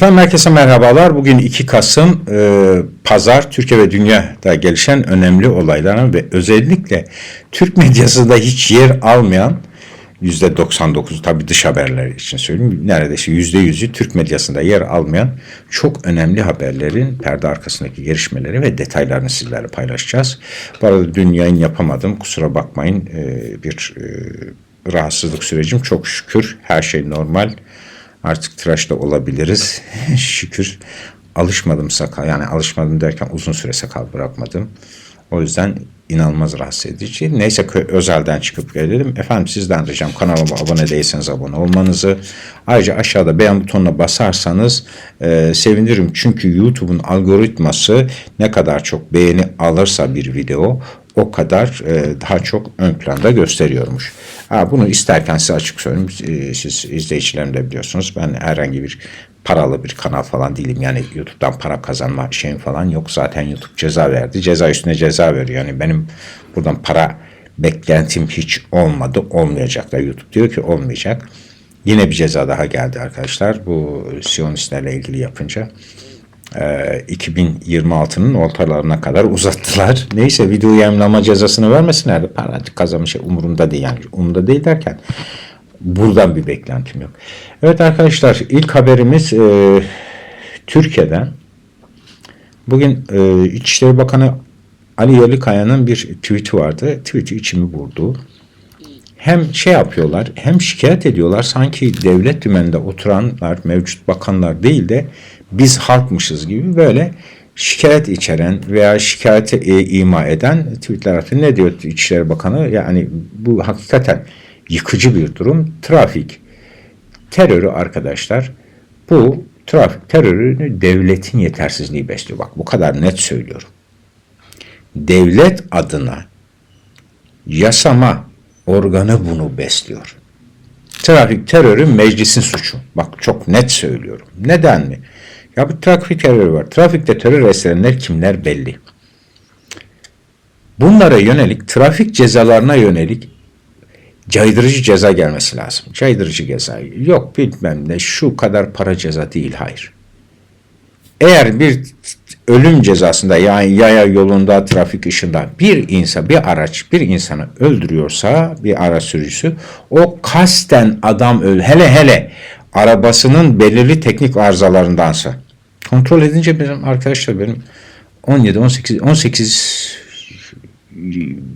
Efendim herkese merhabalar. Bugün 2 Kasım e, Pazar Türkiye ve dünyada gelişen önemli olayların ve özellikle Türk medyasında hiç yer almayan %99'u tabii dış haberler için söyleyeyim. Neredeyse %100'ü Türk medyasında yer almayan çok önemli haberlerin perde arkasındaki gelişmeleri ve detaylarını sizlerle paylaşacağız. Bu arada dün yayın yapamadım. Kusura bakmayın. E, bir e, rahatsızlık sürecim çok şükür her şey normal. Artık tıraşta olabiliriz. Şükür alışmadım sakal. Yani alışmadım derken uzun süre sakal bırakmadım. O yüzden inanılmaz rahatsız edici. Neyse özelden çıkıp gelelim. Efendim sizden ricam kanalıma abone değilseniz abone olmanızı. Ayrıca aşağıda beğen butonuna basarsanız e, sevinirim. Çünkü YouTube'un algoritması ne kadar çok beğeni alırsa bir video o kadar e, daha çok ön planda gösteriyormuş. Ha, bunu isterken size açık söyleyeyim. E, siz izleyicilerim de biliyorsunuz. Ben herhangi bir paralı bir kanal falan değilim. Yani YouTube'dan para kazanma şeyim falan yok. Zaten YouTube ceza verdi. Ceza üstüne ceza veriyor. Yani benim buradan para beklentim hiç olmadı. Olmayacak da YouTube diyor ki olmayacak. Yine bir ceza daha geldi arkadaşlar. Bu Siyonistlerle ilgili yapınca. 2026'nın ee, ortalarına kadar uzattılar. Neyse video yayınlama cezasını vermesinler de para kazanmış şey umurumda değil yani umurumda değil derken buradan bir beklentim yok. Evet arkadaşlar ilk haberimiz e, Türkiye'den. Bugün e, İçişleri Bakanı Ali Yerlikaya'nın bir tweet'i vardı. Tweet'i içimi vurdu. Hem şey yapıyorlar hem şikayet ediyorlar sanki devlet dümeninde oturanlar mevcut bakanlar değil de biz halkmışız gibi böyle şikayet içeren veya şikayeti e, ima eden tweetler atıyor. Ne diyor İçişleri Bakanı? Yani bu hakikaten yıkıcı bir durum. Trafik terörü arkadaşlar bu trafik terörünü devletin yetersizliği besliyor. Bak bu kadar net söylüyorum. Devlet adına yasama organı bunu besliyor. Trafik terörü meclisin suçu. Bak çok net söylüyorum. Neden mi? Ya bu trafik terörü var. Trafikte terör esenler kimler belli. Bunlara yönelik, trafik cezalarına yönelik caydırıcı ceza gelmesi lazım. Caydırıcı ceza. Yok bilmem ne şu kadar para ceza değil. Hayır. Eğer bir ölüm cezasında yani yaya yolunda trafik ışığında bir insan bir araç bir insanı öldürüyorsa bir araç sürücüsü o kasten adam öl hele hele arabasının belirli teknik arızalarındansa kontrol edince benim arkadaşlar benim 17 18 18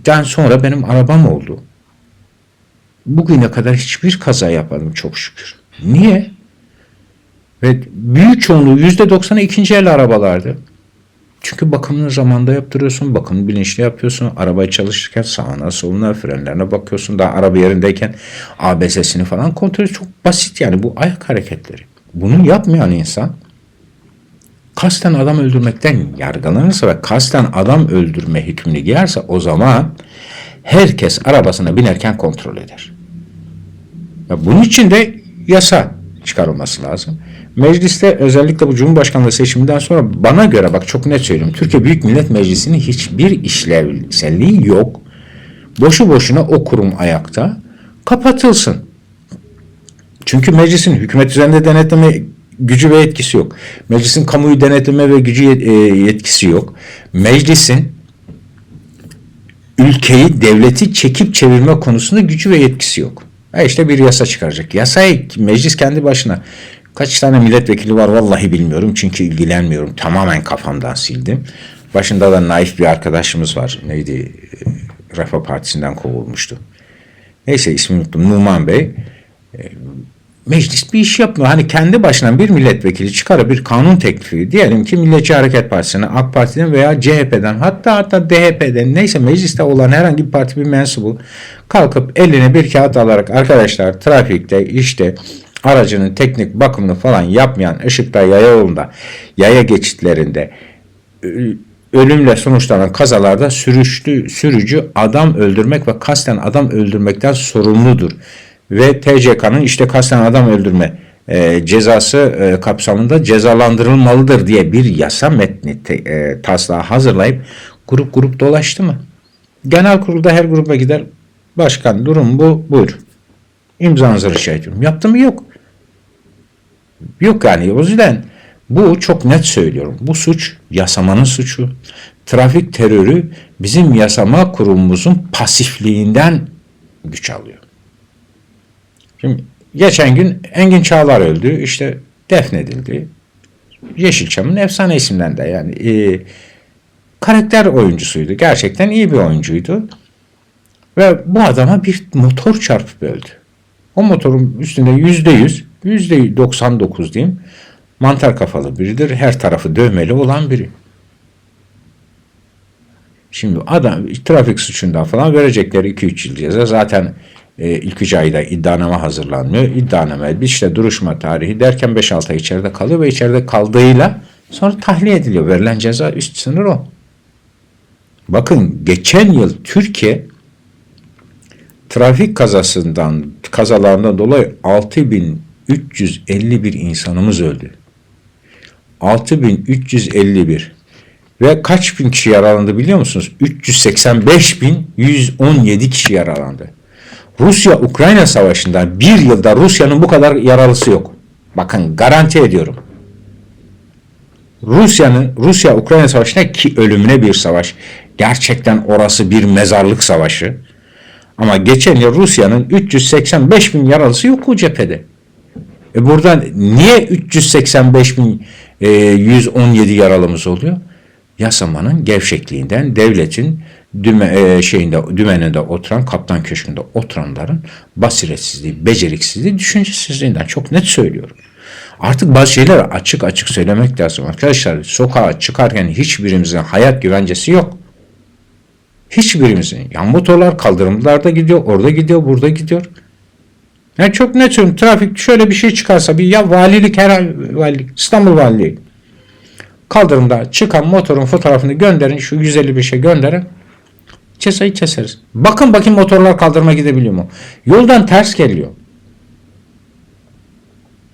den sonra benim arabam oldu. Bugüne kadar hiçbir kaza yapmadım çok şükür. Niye? Ve büyük çoğunluğu yüzde doksanı ikinci el arabalardı. Çünkü bakımını zamanda yaptırıyorsun, bakımını bilinçli yapıyorsun. Arabayı çalışırken sağına soluna frenlerine bakıyorsun. Daha araba yerindeyken ABS'sini falan kontrol çok basit yani bu ayak hareketleri. Bunu yapmayan insan kasten adam öldürmekten yargılanırsa ve kasten adam öldürme hükmünü giyerse o zaman herkes arabasına binerken kontrol eder. Ya bunun için de yasa çıkarılması lazım. Mecliste özellikle bu Cumhurbaşkanlığı seçiminden sonra bana göre bak çok net söylüyorum. Türkiye Büyük Millet Meclisi'nin hiçbir işlevselliği yok. Boşu boşuna o kurum ayakta kapatılsın. Çünkü meclisin hükümet üzerinde denetleme gücü ve etkisi yok. Meclisin kamuyu denetleme ve gücü e, yetkisi yok. Meclisin ülkeyi, devleti çekip çevirme konusunda gücü ve yetkisi yok. E işte bir yasa çıkaracak. Yasayı meclis kendi başına kaç tane milletvekili var vallahi bilmiyorum çünkü ilgilenmiyorum. Tamamen kafamdan sildim. Başında da naif bir arkadaşımız var. Neydi? E, Refah Partisi'nden kovulmuştu. Neyse ismini unuttum. Numan Bey. E, meclis bir iş yapmıyor. Hani kendi başına bir milletvekili çıkarıp bir kanun teklifi diyelim ki Milliyetçi Hareket Partisi'ne, AK Parti'den veya CHP'den hatta hatta DHP'den neyse mecliste olan herhangi bir parti bir mensubu kalkıp eline bir kağıt alarak arkadaşlar trafikte işte aracının teknik bakımını falan yapmayan ışıkta yaya yolunda yaya geçitlerinde ölümle sonuçlanan kazalarda sürüşlü, sürücü adam öldürmek ve kasten adam öldürmekten sorumludur ve TCK'nın işte kasten adam öldürme e, cezası e, kapsamında cezalandırılmalıdır diye bir yasa metni te, e, taslağı hazırlayıp grup grup dolaştı mı? Genel kurulda her gruba gider. Başkan durum bu buyur. İmzanızı rica ediyorum. Yaptı mı? Yok. Yok yani o yüzden Bu çok net söylüyorum. Bu suç yasamanın suçu. Trafik terörü bizim yasama kurumumuzun pasifliğinden güç alıyor. Şimdi geçen gün Engin Çağlar öldü. İşte defnedildi. Yeşilçam'ın efsane isimden de yani e, karakter oyuncusuydu. Gerçekten iyi bir oyuncuydu. Ve bu adama bir motor çarpıp öldü. O motorun üstünde yüzde yüz, 99 diyeyim, mantar kafalı biridir. Her tarafı dövmeli olan biri. Şimdi adam trafik suçundan falan verecekleri 2-3 yıl ceza. Zaten e, ilk 3 ayda iddianame hazırlanmıyor. İddianame işte duruşma tarihi derken 5-6 ay içeride kalıyor ve içeride kaldığıyla sonra tahliye ediliyor. Verilen ceza üst sınır o. Bakın geçen yıl Türkiye trafik kazasından kazalarından dolayı 6351 insanımız öldü. 6351 ve kaç bin kişi yaralandı biliyor musunuz? 385.117 kişi yaralandı. Rusya-Ukrayna savaşında bir yılda Rusya'nın bu kadar yaralısı yok. Bakın garanti ediyorum. Rusya'nın Rusya-Ukrayna savaşında ki ölümüne bir savaş. Gerçekten orası bir mezarlık savaşı. Ama geçen yıl Rusya'nın 385 bin yaralısı yok o cephede. E buradan niye 385 bin e, 117 yaralımız oluyor? Yasamanın gevşekliğinden devletin düme, e, şeyinde dümeninde oturan kaptan köşkünde oturanların basiretsizliği, beceriksizliği, düşüncesizliğinden çok net söylüyorum. Artık bazı şeyler açık açık söylemek lazım. Arkadaşlar sokağa çıkarken hiçbirimizin hayat güvencesi yok. Hiçbirimizin. Yan motorlar kaldırımlarda gidiyor, orada gidiyor, burada gidiyor. Yani çok net söylüyorum. Trafik şöyle bir şey çıkarsa bir ya valilik her valilik İstanbul Valiliği kaldırımda çıkan motorun fotoğrafını gönderin. Şu 150 bir şey gönderin. Cezayı keseriz. Bakın bakayım motorlar kaldırıma gidebiliyor mu? Yoldan ters geliyor.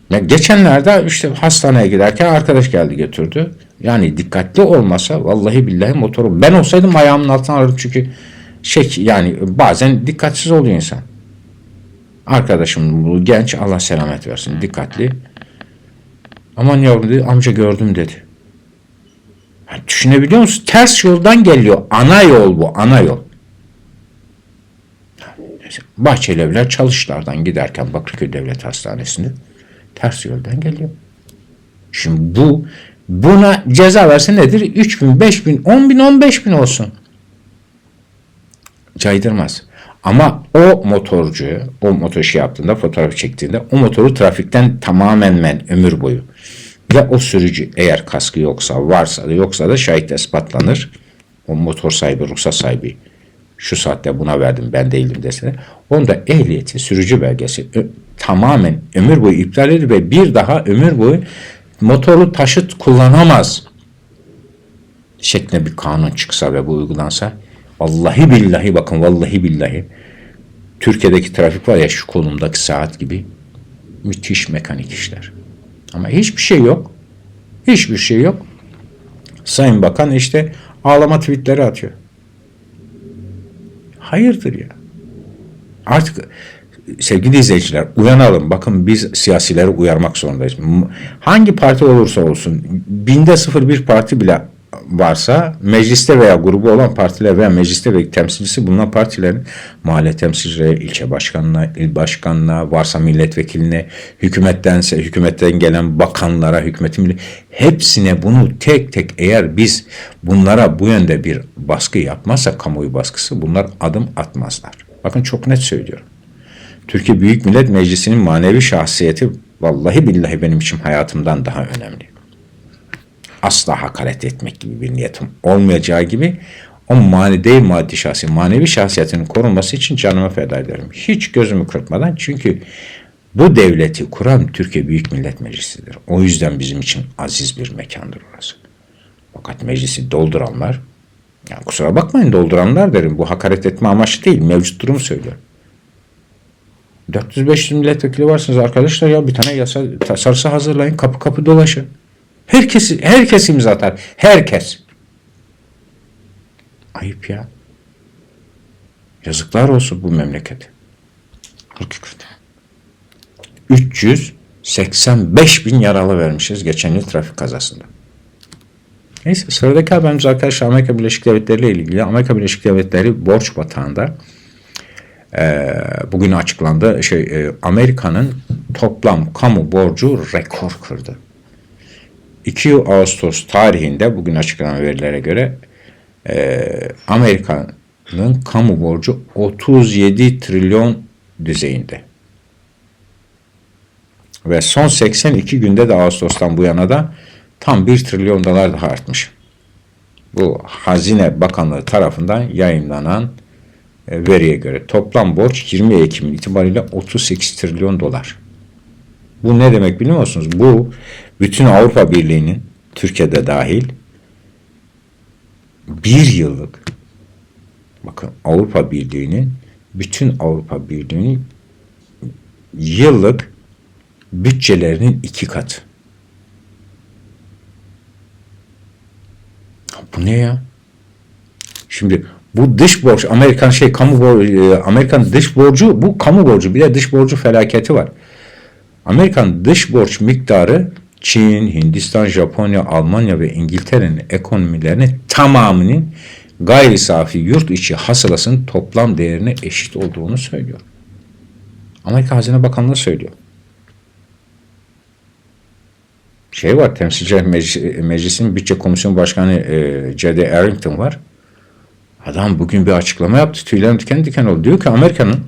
Ya geçenlerde işte hastaneye giderken arkadaş geldi götürdü. Yani dikkatli olmasa vallahi billahi motoru ben olsaydım ayağımın altına alırım çünkü şey yani bazen dikkatsiz oluyor insan. Arkadaşım bu genç Allah selamet versin dikkatli. Aman yavrum dedi amca gördüm dedi. Ya düşünebiliyor musun? Ters yoldan geliyor. Ana yol bu ana yol. Bahçelievler çalışlardan giderken Bakırköy Devlet Hastanesi'nde ters yoldan geliyor. Şimdi bu buna ceza verse nedir? 3 bin, 5 bin, 10 bin, 15 bin olsun. Caydırmaz. Ama o motorcu, o motor şey yaptığında, fotoğraf çektiğinde o motoru trafikten tamamen men, ömür boyu. Ve o sürücü eğer kaskı yoksa, varsa da yoksa da şahit ispatlanır. O motor sahibi, ruhsat sahibi şu saatte buna verdim ben değildim dese onda ehliyeti, sürücü belgesi tamamen ömür boyu iptal edilir ve bir daha ömür boyu motorlu taşıt kullanamaz şeklinde bir kanun çıksa ve bu uygulansa vallahi billahi bakın vallahi billahi Türkiye'deki trafik var ya şu kolumdaki saat gibi müthiş mekanik işler. Ama hiçbir şey yok. Hiçbir şey yok. Sayın Bakan işte ağlama tweetleri atıyor. Hayırdır ya? Artık sevgili izleyiciler uyanalım. Bakın biz siyasileri uyarmak zorundayız. Hangi parti olursa olsun binde sıfır bir parti bile varsa mecliste veya grubu olan partiler veya mecliste ve temsilcisi bulunan partilerin mahalle temsilcileri, ilçe başkanına, il başkanına, varsa milletvekiline, hükümettense hükümetten gelen bakanlara, hükümetin hepsine bunu tek tek eğer biz bunlara bu yönde bir baskı yapmazsak kamuoyu baskısı bunlar adım atmazlar. Bakın çok net söylüyorum. Türkiye Büyük Millet Meclisi'nin manevi şahsiyeti vallahi billahi benim için hayatımdan daha önemli asla hakaret etmek gibi bir niyetim olmayacağı gibi o mani maddi şahsi manevi şahsiyetinin korunması için canımı feda ederim. Hiç gözümü kırpmadan çünkü bu devleti kuran Türkiye Büyük Millet Meclisi'dir. O yüzden bizim için aziz bir mekandır orası. Fakat meclisi dolduranlar, yani kusura bakmayın dolduranlar derim. Bu hakaret etme amaçlı değil. Mevcut durumu söylüyorum. 400-500 milletvekili varsınız arkadaşlar ya bir tane yasa tasarısı hazırlayın. Kapı kapı dolaşın. Herkes, herkes imza atar. Herkes. Ayıp ya. Yazıklar olsun bu memlekete. Hakikaten. 85 bin yaralı vermişiz geçen yıl trafik kazasında. Neyse sıradaki haberimiz arkadaşlar Amerika Birleşik Devletleri ile ilgili. Amerika Birleşik Devletleri borç batağında e, bugün açıklandı. Şey, e, Amerika'nın toplam kamu borcu rekor kırdı. 2 Ağustos tarihinde bugün açıklanan verilere göre e, Amerika'nın kamu borcu 37 trilyon düzeyinde. Ve son 82 günde de Ağustos'tan bu yana da tam 1 trilyon dolar daha artmış. Bu Hazine Bakanlığı tarafından yayınlanan e, veriye göre toplam borç 20 Ekim itibariyle 38 trilyon dolar. Bu ne demek biliyor musunuz? Bu bütün Avrupa Birliği'nin Türkiye'de dahil bir yıllık bakın Avrupa Birliği'nin bütün Avrupa Birliği'nin yıllık bütçelerinin iki katı. Bu ne ya? Şimdi bu dış borç Amerikan şey kamu borcu Amerikan dış borcu bu kamu borcu bir de dış borcu felaketi var. Amerikan dış borç miktarı Çin, Hindistan, Japonya, Almanya ve İngiltere'nin ekonomilerinin tamamının gayri safi yurt içi hasılasının toplam değerine eşit olduğunu söylüyor. Amerika Hazine Bakanlığı söylüyor. Şey var, Temsilciler Meclisi, Meclisi'nin Bütçe Komisyonu Başkanı e, J.D. Arrington var. Adam bugün bir açıklama yaptı. Tüylerim diken diken oldu. Diyor ki Amerika'nın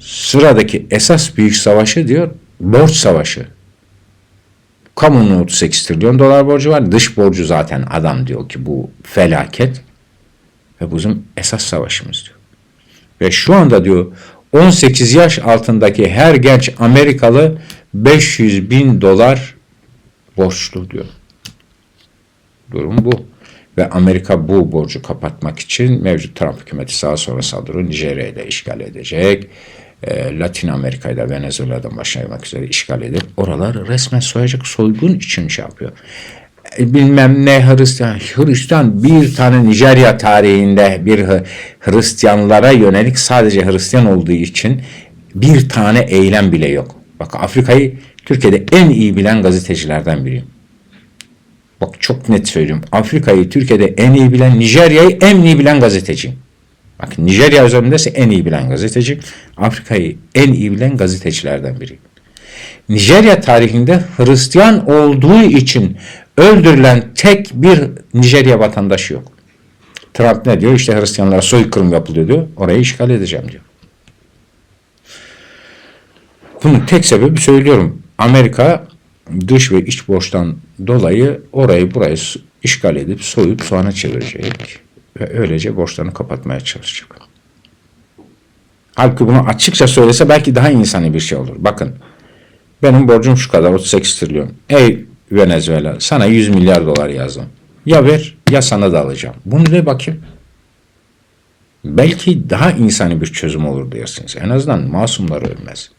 sıradaki esas büyük savaşı diyor borç savaşı. Kamunun 38 trilyon dolar borcu var. Dış borcu zaten adam diyor ki bu felaket. Ve bizim esas savaşımız diyor. Ve şu anda diyor 18 yaş altındaki her genç Amerikalı 500 bin dolar borçlu diyor. Durum bu. Ve Amerika bu borcu kapatmak için mevcut Trump hükümeti sağa sola saldırıyor. Nijerya'yı da işgal edecek. E, Latin Amerika'yı da Venezuela'dan başlamak üzere işgal edip oralar resmen soyacak soygun için şey yapıyor. E, bilmem ne Hristiyan, Hristiyan bir tane Nijerya tarihinde bir Hristiyanlara yönelik sadece Hristiyan olduğu için bir tane eylem bile yok. Bak Afrika'yı Türkiye'de en iyi bilen gazetecilerden biriyim. Bak çok net söylüyorum. Afrika'yı Türkiye'de en iyi bilen, Nijerya'yı en iyi bilen gazeteciyim. Bak Nijerya üzerindeyse en iyi bilen gazeteci. Afrika'yı en iyi bilen gazetecilerden biriyim. Nijerya tarihinde Hristiyan olduğu için öldürülen tek bir Nijerya vatandaşı yok. Trump ne diyor? İşte Hristiyanlara soykırım yapılıyor diyor. Orayı işgal edeceğim diyor. Bunun tek sebebi söylüyorum. Amerika dış ve iç borçtan dolayı orayı burayı işgal edip soyup soğana çevirecek ve öylece borçlarını kapatmaya çalışacak. Halbuki bunu açıkça söylese belki daha insani bir şey olur. Bakın benim borcum şu kadar 38 trilyon. Ey Venezuela sana 100 milyar dolar yazdım. Ya ver ya sana da alacağım. Bunu de bakayım. Belki daha insani bir çözüm olur dersiniz. En azından masumlar ölmez.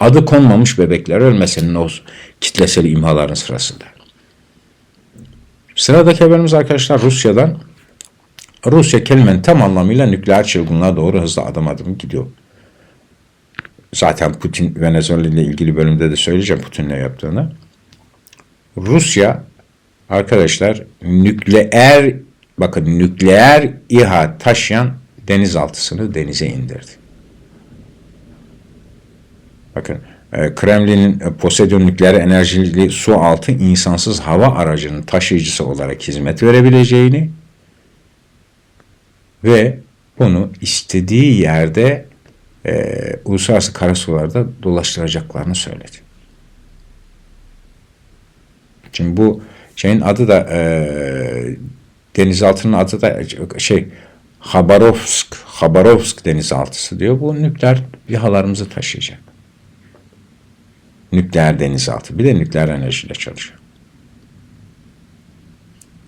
Adı konmamış bebekler ölmesin o kitlesel imhaların sırasında. Sıradaki haberimiz arkadaşlar Rusya'dan. Rusya kelimenin tam anlamıyla nükleer çılgınlığa doğru hızlı adım adım gidiyor. Zaten Putin Venezuela ile ilgili bölümde de söyleyeceğim Putin ne yaptığını. Rusya arkadaşlar nükleer bakın nükleer İHA taşıyan denizaltısını denize indirdi. Bakın e, Kremlin'in e, Poseidon nükleer enerjili su altı insansız hava aracının taşıyıcısı olarak hizmet verebileceğini ve bunu istediği yerde e, uluslararası karasularda dolaştıracaklarını söyledi. Şimdi bu şeyin adı da e, denizaltının adı da şey Habarovsk, Habarovsk denizaltısı diyor. Bu nükleer İHA'larımızı taşıyacak. Nükleer denizaltı. Bir de nükleer enerjiyle çalışıyor.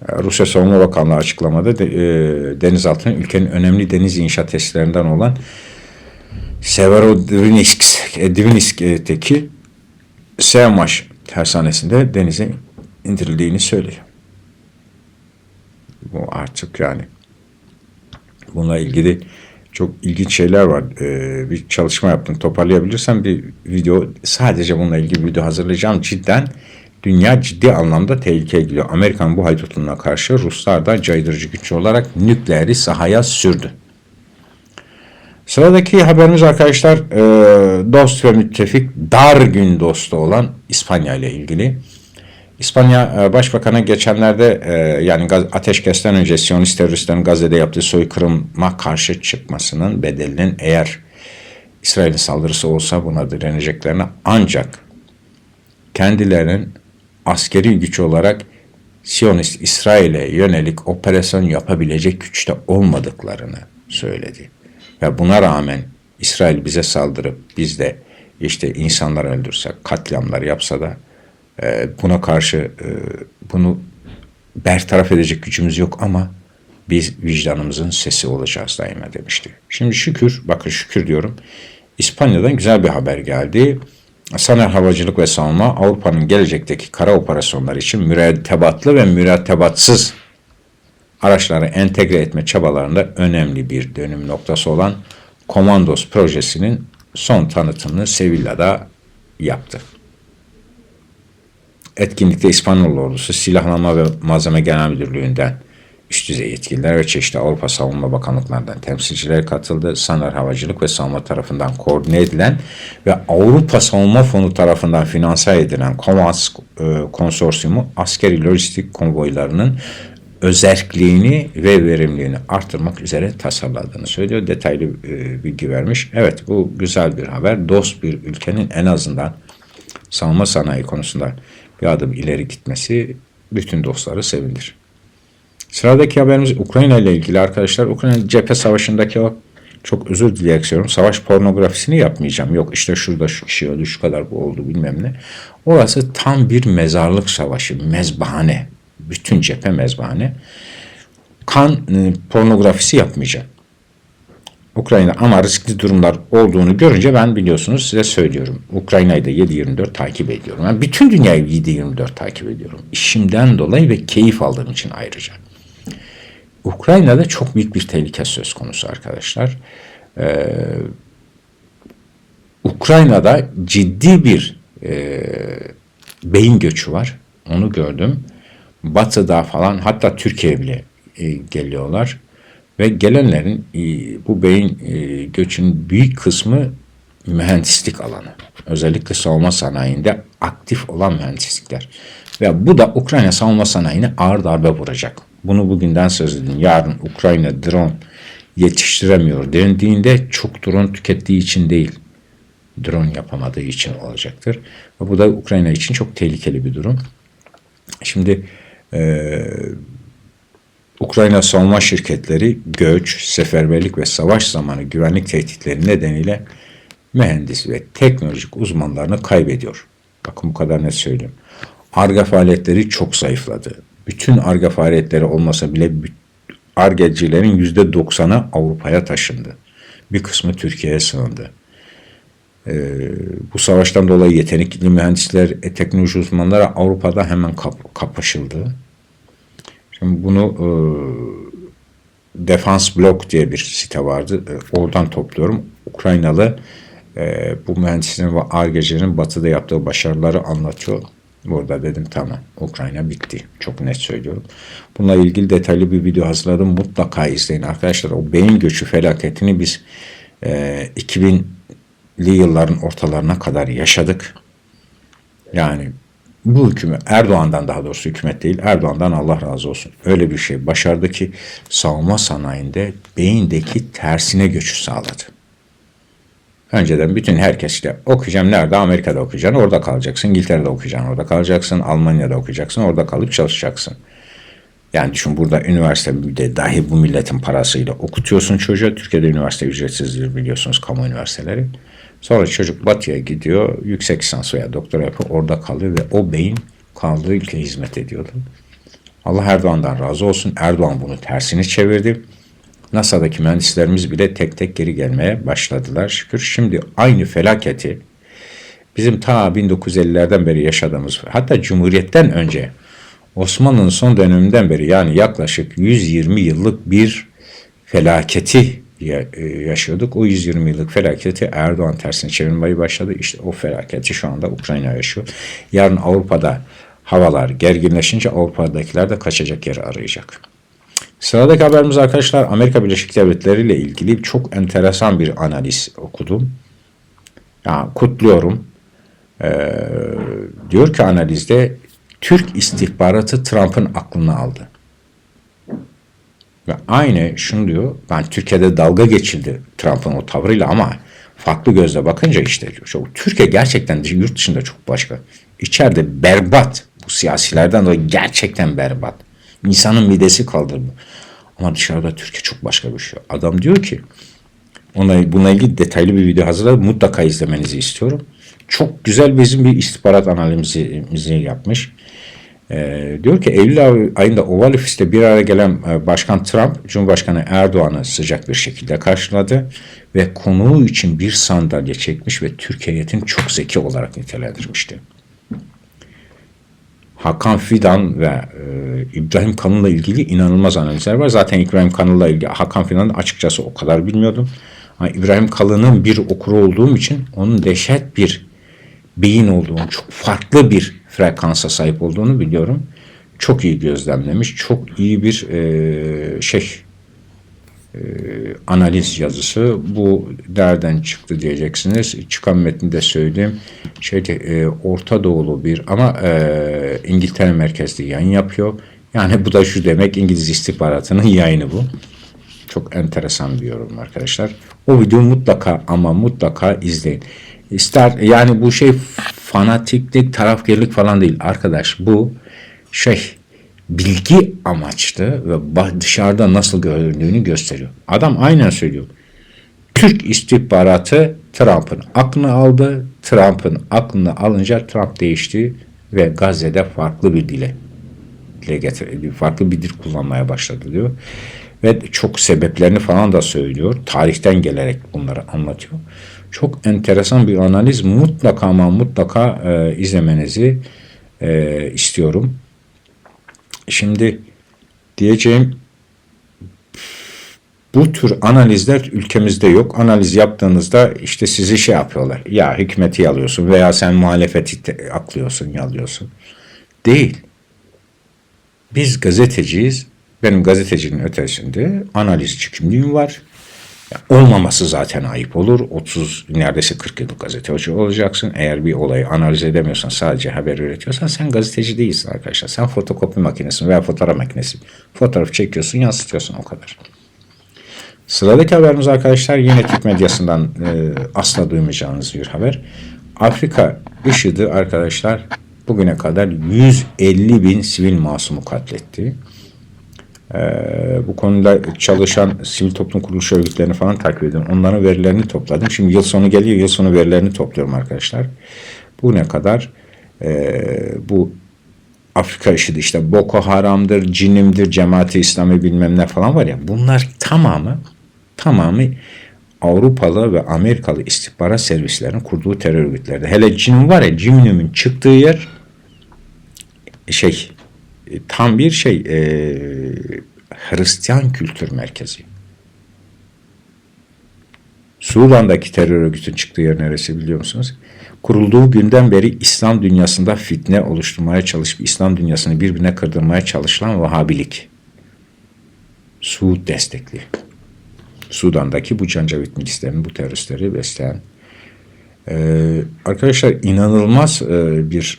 Rusya Savunma Bakanlığı açıklamada de, e, denizaltının ülkenin önemli deniz inşaat testlerinden olan Severodvinsk'teki e, Sevmaş tersanesinde denize indirildiğini söylüyor. Bu artık yani bununla ilgili Çok ilginç şeyler var. Ee, bir çalışma yaptım. Toparlayabilirsem bir video sadece bununla ilgili bir video hazırlayacağım. Cidden dünya ciddi anlamda tehlikeye giriyor. Amerikan bu haydutluğuna karşı Ruslar da caydırıcı güç olarak nükleeri sahaya sürdü. Sıradaki haberimiz arkadaşlar e, dost ve müttefik dar gün dostu olan İspanya ile ilgili. İspanya e, Başbakanı geçenlerde e, yani ateşkesten önce Siyonist teröristlerin Gazze'de yaptığı soykırıma karşı çıkmasının bedelinin eğer İsrail'in saldırısı olsa buna direneceklerini ancak kendilerinin askeri güç olarak Siyonist İsrail'e yönelik operasyon yapabilecek güçte olmadıklarını söyledi. Ve buna rağmen İsrail bize saldırıp biz de işte insanlar öldürsek, katliamlar yapsa da e, buna karşı e, bunu bertaraf edecek gücümüz yok ama biz vicdanımızın sesi olacağız daima demişti. Şimdi şükür, bakın şükür diyorum. İspanya'dan güzel bir haber geldi. Saner Havacılık ve Savunma Avrupa'nın gelecekteki kara operasyonları için mürettebatlı ve mürettebatsız araçları entegre etme çabalarında önemli bir dönüm noktası olan Komandos projesinin son tanıtımını Sevilla'da yaptı. Etkinlikte İspanyol ordusu Silahlanma ve Malzeme Genel Müdürlüğü'nden üst düzey yetkililer ve çeşitli Avrupa Savunma Bakanlıklarından temsilciler katıldı. Saner Havacılık ve Savunma tarafından koordine edilen ve Avrupa Savunma Fonu tarafından finanse edilen COMAS e, konsorsiyumu askeri lojistik konvoylarının özelliğini ve verimliliğini arttırmak üzere tasarladığını söylüyor. Detaylı e, bilgi vermiş. Evet bu güzel bir haber. Dost bir ülkenin en azından savunma sanayi konusunda bir adım ileri gitmesi bütün dostları sevindir. Sıradaki haberimiz Ukrayna ile ilgili arkadaşlar. Ukrayna cephe savaşındaki o çok özür dileyerek söylüyorum. Savaş pornografisini yapmayacağım. Yok işte şurada şu kişi öldü, şu kadar bu oldu bilmem ne. Orası tam bir mezarlık savaşı, mezbahane. Bütün cephe mezbahane. Kan e, pornografisi yapmayacağım. Ukrayna ama riskli durumlar olduğunu görünce ben biliyorsunuz size söylüyorum. Ukrayna'yı da 7-24 takip ediyorum. Yani bütün dünyayı 7-24 takip ediyorum. İşimden dolayı ve keyif aldığım için ayrıca. Ukrayna'da çok büyük bir tehlike söz konusu arkadaşlar. Ee, Ukrayna'da ciddi bir e, beyin göçü var. Onu gördüm. Batı'da falan hatta Türkiye bile e, geliyorlar. Ve gelenlerin e, bu beyin e, göçünün büyük kısmı mühendislik alanı. Özellikle savunma sanayinde aktif olan mühendislikler. Ve bu da Ukrayna savunma sanayine ağır darbe vuracak. Bunu bugünden söz edin. Yarın Ukrayna drone yetiştiremiyor dendiğinde çok drone tükettiği için değil, drone yapamadığı için olacaktır. Ve bu da Ukrayna için çok tehlikeli bir durum. Şimdi e, Ukrayna savunma şirketleri göç, seferberlik ve savaş zamanı güvenlik tehditleri nedeniyle mühendis ve teknolojik uzmanlarını kaybediyor. Bakın bu kadar net söyleyeyim. Arge faaliyetleri çok zayıfladı. Bütün arge faaliyetleri olmasa bile argecilerin yüzde doksanı Avrupa'ya taşındı. Bir kısmı Türkiye'ye sığındı. Ee, bu savaştan dolayı yetenekli mühendisler, e, teknoloji uzmanları Avrupa'da hemen kap, kapışıldı. Şimdi bunu e, Defans Blok diye bir site vardı. E, oradan topluyorum. Ukraynalı e, bu mühendislerin ve argecilerin batıda yaptığı başarıları anlatıyor. Burada dedim tamam Ukrayna bitti. Çok net söylüyorum. Bununla ilgili detaylı bir video hazırladım. Mutlaka izleyin arkadaşlar. O beyin göçü felaketini biz e, 2000'li yılların ortalarına kadar yaşadık. Yani bu hükümet Erdoğan'dan daha doğrusu hükümet değil Erdoğan'dan Allah razı olsun. Öyle bir şey başardı ki savunma sanayinde beyindeki tersine göçü sağladı. Önceden bütün herkes işte okuyacağım nerede? Amerika'da okuyacaksın, orada kalacaksın. İngiltere'de okuyacaksın, orada kalacaksın. Almanya'da okuyacaksın, orada kalıp çalışacaksın. Yani düşün burada üniversitede dahi bu milletin parasıyla okutuyorsun çocuğa. Türkiye'de üniversite ücretsizdir biliyorsunuz kamu üniversiteleri. Sonra çocuk batıya gidiyor, yüksek lisans veya doktora yapıyor, orada kalıyor ve o beyin kaldığı ülkeye hizmet ediyordu. Allah Erdoğan'dan razı olsun. Erdoğan bunu tersini çevirdi. NASA'daki mühendislerimiz bile tek tek geri gelmeye başladılar şükür. Şimdi aynı felaketi bizim ta 1950'lerden beri yaşadığımız hatta Cumhuriyet'ten önce Osmanlı'nın son döneminden beri yani yaklaşık 120 yıllık bir felaketi e, yaşıyorduk. O 120 yıllık felaketi Erdoğan tersine çevirmeyi başladı. İşte o felaketi şu anda Ukrayna yaşıyor. Yarın Avrupa'da havalar gerginleşince Avrupa'dakiler de kaçacak yer arayacak. Sıradaki haberimiz arkadaşlar Amerika Birleşik Devletleri ile ilgili çok enteresan bir analiz okudum. Ya kutluyorum. Ee, diyor ki analizde Türk istihbaratı Trump'ın aklını aldı. Ve aynı şunu diyor. Ben Türkiye'de dalga geçildi Trump'ın o tavrıyla ama farklı gözle bakınca işte diyor. Çok, Türkiye gerçekten yurt dışında çok başka. İçeride berbat. Bu siyasilerden dolayı gerçekten berbat. İnsanın midesi kaldırmıyor. Ama dışarıda Türkiye çok başka bir şey. Adam diyor ki ona, bununla ilgili detaylı bir video hazırladım. Mutlaka izlemenizi istiyorum. Çok güzel bizim bir istihbarat analizimizi yapmış. Ee, diyor ki Eylül ay- ayında Oval Ofis'te bir araya gelen e, Başkan Trump, Cumhurbaşkanı Erdoğan'ı sıcak bir şekilde karşıladı ve konuğu için bir sandalye çekmiş ve Türk heyetini çok zeki olarak nitelendirmişti. Hakan Fidan ve e, İbrahim Kalın'la ilgili inanılmaz analizler var. Zaten İbrahim Kalın'la ilgili Hakan Fidan'ı açıkçası o kadar bilmiyordum. Ama İbrahim Kalın'ın bir okuru olduğum için onun dehşet bir beyin olduğunu, çok farklı bir frekansa sahip olduğunu biliyorum. Çok iyi gözlemlemiş, çok iyi bir e, şey analiz yazısı. Bu nereden çıktı diyeceksiniz. Çıkan metni de söyleyeyim. Şeyde, e, Orta Doğulu bir ama e, İngiltere merkezli yayın yapıyor. Yani bu da şu demek İngiliz istihbaratının yayını bu. Çok enteresan bir yorum arkadaşlar. O videoyu mutlaka ama mutlaka izleyin. İster yani bu şey fanatiklik, tarafgirlik falan değil arkadaş. Bu şey bilgi amaçlı ve dışarıda nasıl göründüğünü gösteriyor. Adam aynen söylüyor. Türk istihbaratı Trump'ın aklını aldı. Trump'ın aklını alınca Trump değişti ve Gazze'de farklı bir dile dile getir, farklı bir dil kullanmaya başladı diyor. Ve çok sebeplerini falan da söylüyor. Tarihten gelerek bunları anlatıyor. Çok enteresan bir analiz. Mutlaka ama mutlaka e, izlemenizi e, istiyorum. Şimdi diyeceğim bu tür analizler ülkemizde yok. Analiz yaptığınızda işte sizi şey yapıyorlar. Ya hükümeti yalıyorsun veya sen muhalefeti aklıyorsun, yalıyorsun. Değil. Biz gazeteciyiz. Benim gazetecinin ötesinde analizci kimliğim var. Olmaması zaten ayıp olur. 30 neredeyse 40 yıllık gazeteci olacaksın. Eğer bir olayı analiz edemiyorsan sadece haber üretiyorsan sen gazeteci değilsin arkadaşlar. Sen fotokopi makinesi veya fotoğraf makinesi. Fotoğraf çekiyorsun yansıtıyorsun o kadar. Sıradaki haberimiz arkadaşlar yine Türk medyasından e, asla duymayacağınız bir haber. Afrika IŞİD'i arkadaşlar bugüne kadar 150 bin sivil masumu katletti. E, bu konuda çalışan sivil toplum kuruluş örgütlerini falan takip ediyorum. Onların verilerini topladım. Şimdi yıl sonu geliyor. Yıl sonu verilerini topluyorum arkadaşlar. Bugüne kadar e, bu Afrika IŞİD'i işte Boko Haram'dır, Cinim'dir, Cemaati İslami bilmem ne falan var ya bunlar tamamı tamamı Avrupalı ve Amerikalı istihbarat servislerinin kurduğu terör örgütlerinde. Hele Cinim var ya Cinim'in çıktığı yer şey tam bir şey e, Hristiyan kültür merkezi. Sudan'daki terör örgütün çıktığı yer neresi biliyor musunuz? Kurulduğu günden beri İslam dünyasında fitne oluşturmaya çalışıp İslam dünyasını birbirine kırdırmaya çalışılan Vahabilik. Suud destekli. Sudan'daki bu Cancavit milislerini, bu teröristleri besleyen. Ee, arkadaşlar inanılmaz e, bir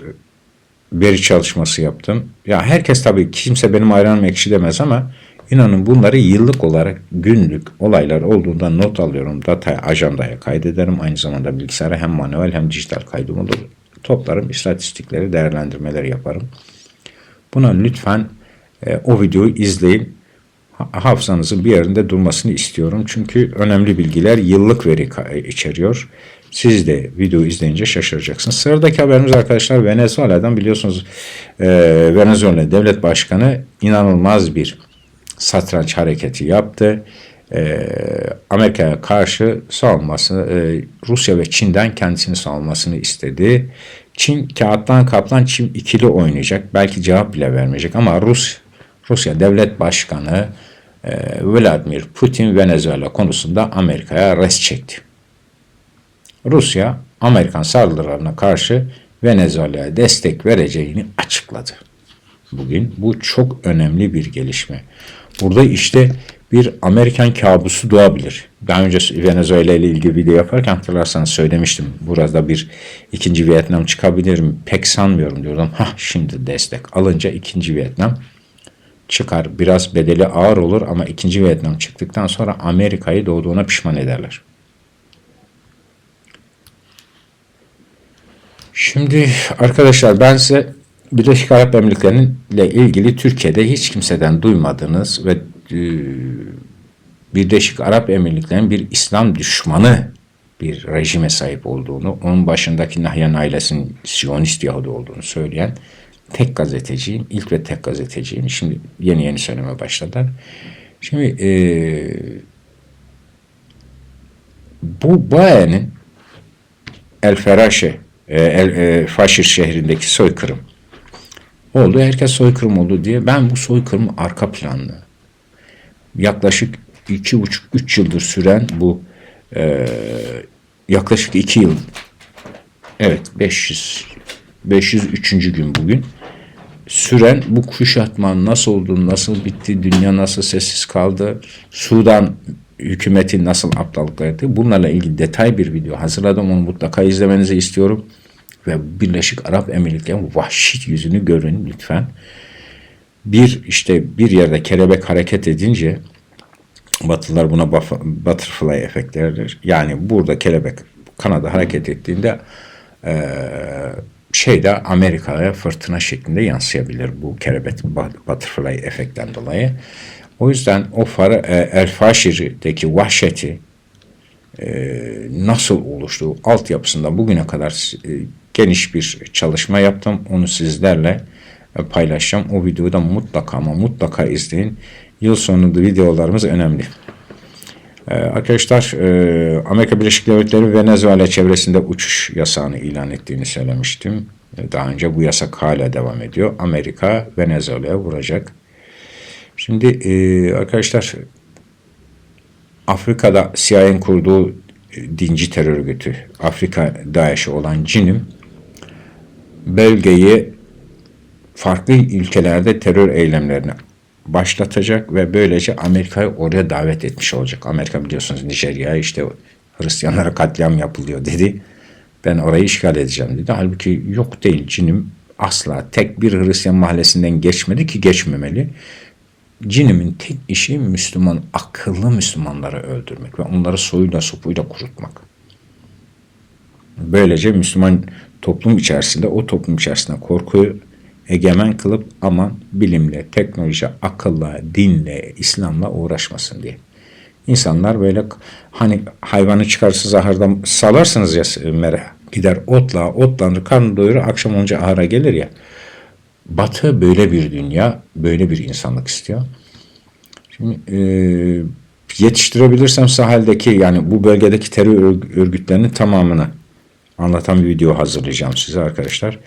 veri çalışması yaptım. Ya herkes tabii kimse benim ayranım ekşi demez ama inanın bunları yıllık olarak günlük olaylar olduğunda not alıyorum. Data ajandaya kaydederim. Aynı zamanda bilgisayara hem manuel hem dijital kaydım olur. Toplarım, istatistikleri, değerlendirmeleri yaparım. Buna lütfen e, o videoyu izleyin. Ha- Hafızanızın bir yerinde durmasını istiyorum. Çünkü önemli bilgiler yıllık veri ka- içeriyor. Siz de videoyu izleyince şaşıracaksınız. Sıradaki haberimiz arkadaşlar Venezuela'dan biliyorsunuz e, Venezuela devlet başkanı inanılmaz bir satranç hareketi yaptı. E, Amerika'ya karşı savunması, e, Rusya ve Çin'den kendisini savunmasını istedi. Çin kağıttan kaplan Çin ikili oynayacak. Belki cevap bile vermeyecek ama Rus Rusya devlet başkanı e, Vladimir Putin Venezuela konusunda Amerika'ya res çekti. Rusya Amerikan saldırılarına karşı Venezuela'ya destek vereceğini açıkladı. Bugün bu çok önemli bir gelişme. Burada işte bir Amerikan kabusu doğabilir. Daha önce Venezuela ile ilgili video yaparken hatırlarsanız söylemiştim. Burada bir ikinci Vietnam çıkabilir mi? Pek sanmıyorum diyordum. Ha şimdi destek alınca ikinci Vietnam çıkar. Biraz bedeli ağır olur ama ikinci Vietnam çıktıktan sonra Amerika'yı doğduğuna pişman ederler. Şimdi arkadaşlar ben size Birleşik Arap Emirlikleri'nin ile ilgili Türkiye'de hiç kimseden duymadığınız ve e, Birleşik Arap Emirlikleri'nin bir İslam düşmanı bir rejime sahip olduğunu, onun başındaki Nahyan ailesinin Siyonist Yahudi olduğunu söyleyen tek gazeteciyim. ilk ve tek gazeteciyim. Şimdi yeni yeni söylemeye başladılar. Şimdi e, bu Bae'nin El Feraşe, e, El e, Faşir şehrindeki soykırım oldu. Herkes soykırım oldu diye. Ben bu soykırım arka planlı. Yaklaşık iki buçuk, üç yıldır süren bu e, yaklaşık iki yıl evet 500 503. gün bugün süren bu kuşatma nasıl oldu, nasıl bitti, dünya nasıl sessiz kaldı, Sudan hükümeti nasıl aptallıklar etti. Bunlarla ilgili detay bir video hazırladım. Onu mutlaka izlemenizi istiyorum. Ve Birleşik Arap Emirlikleri'nin vahşi yüzünü görün lütfen. Bir işte bir yerde kelebek hareket edince Batılılar buna butterfly efekt derler. Yani burada kelebek Kanada hareket ettiğinde e, şeyde Amerika'ya fırtına şeklinde yansıyabilir bu kelebek butterfly efektten dolayı. O yüzden o fara, e, El Faşir'deki vahşeti e, nasıl oluştu altyapısında bugüne kadar e, geniş bir çalışma yaptım. Onu sizlerle e, paylaşacağım. O videoyu da mutlaka ama mutlaka izleyin. Yıl sonu videolarımız önemli. Ee, arkadaşlar e, Amerika Birleşik Devletleri Venezuela çevresinde uçuş yasağını ilan ettiğini söylemiştim. E, daha önce bu yasak hala devam ediyor. Amerika Venezuela'ya vuracak. Şimdi e, arkadaşlar Afrika'da CIA'nin kurduğu dinci terör örgütü Afrika DAEŞ'i olan CİNİM bölgeyi farklı ülkelerde terör eylemlerini başlatacak ve böylece Amerika'yı oraya davet etmiş olacak. Amerika biliyorsunuz Nijerya işte Hristiyanlara katliam yapılıyor dedi. Ben orayı işgal edeceğim dedi. Halbuki yok değil cinim asla tek bir Hristiyan mahallesinden geçmedi ki geçmemeli. Cinimin tek işi Müslüman, akıllı Müslümanları öldürmek ve onları soyuyla sopuyla kurutmak. Böylece Müslüman toplum içerisinde, o toplum içerisinde korkuyu egemen kılıp aman bilimle, teknoloji, akılla, dinle, İslam'la uğraşmasın diye. İnsanlar böyle hani hayvanı çıkarsız ahırda salarsınız ya mere gider otla otlanır karnı doyurur akşam olunca ahıra gelir ya. Batı böyle bir dünya, böyle bir insanlık istiyor. Şimdi e, yetiştirebilirsem sahildeki yani bu bölgedeki terör örgütlerinin tamamını anlatan bir video hazırlayacağım size arkadaşlar.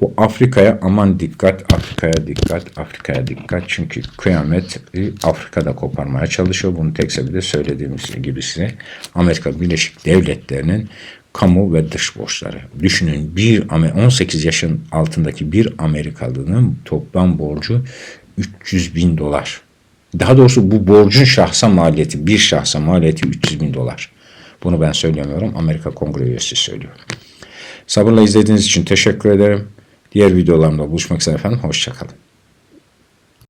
Bu Afrika'ya aman dikkat, Afrika'ya dikkat, Afrika'ya dikkat. Çünkü kıyamet Afrika'da koparmaya çalışıyor. Bunu tek sebeple söylediğimiz gibi size Amerika Birleşik Devletleri'nin kamu ve dış borçları. Düşünün bir 18 yaşın altındaki bir Amerikalının toplam borcu 300 bin dolar. Daha doğrusu bu borcun şahsa maliyeti, bir şahsa maliyeti 300 bin dolar. Bunu ben söylemiyorum. Amerika Kongre üyesi söylüyor. Sabırla izlediğiniz için teşekkür ederim. Diğer videolarımda buluşmak üzere efendim. Hoşçakalın.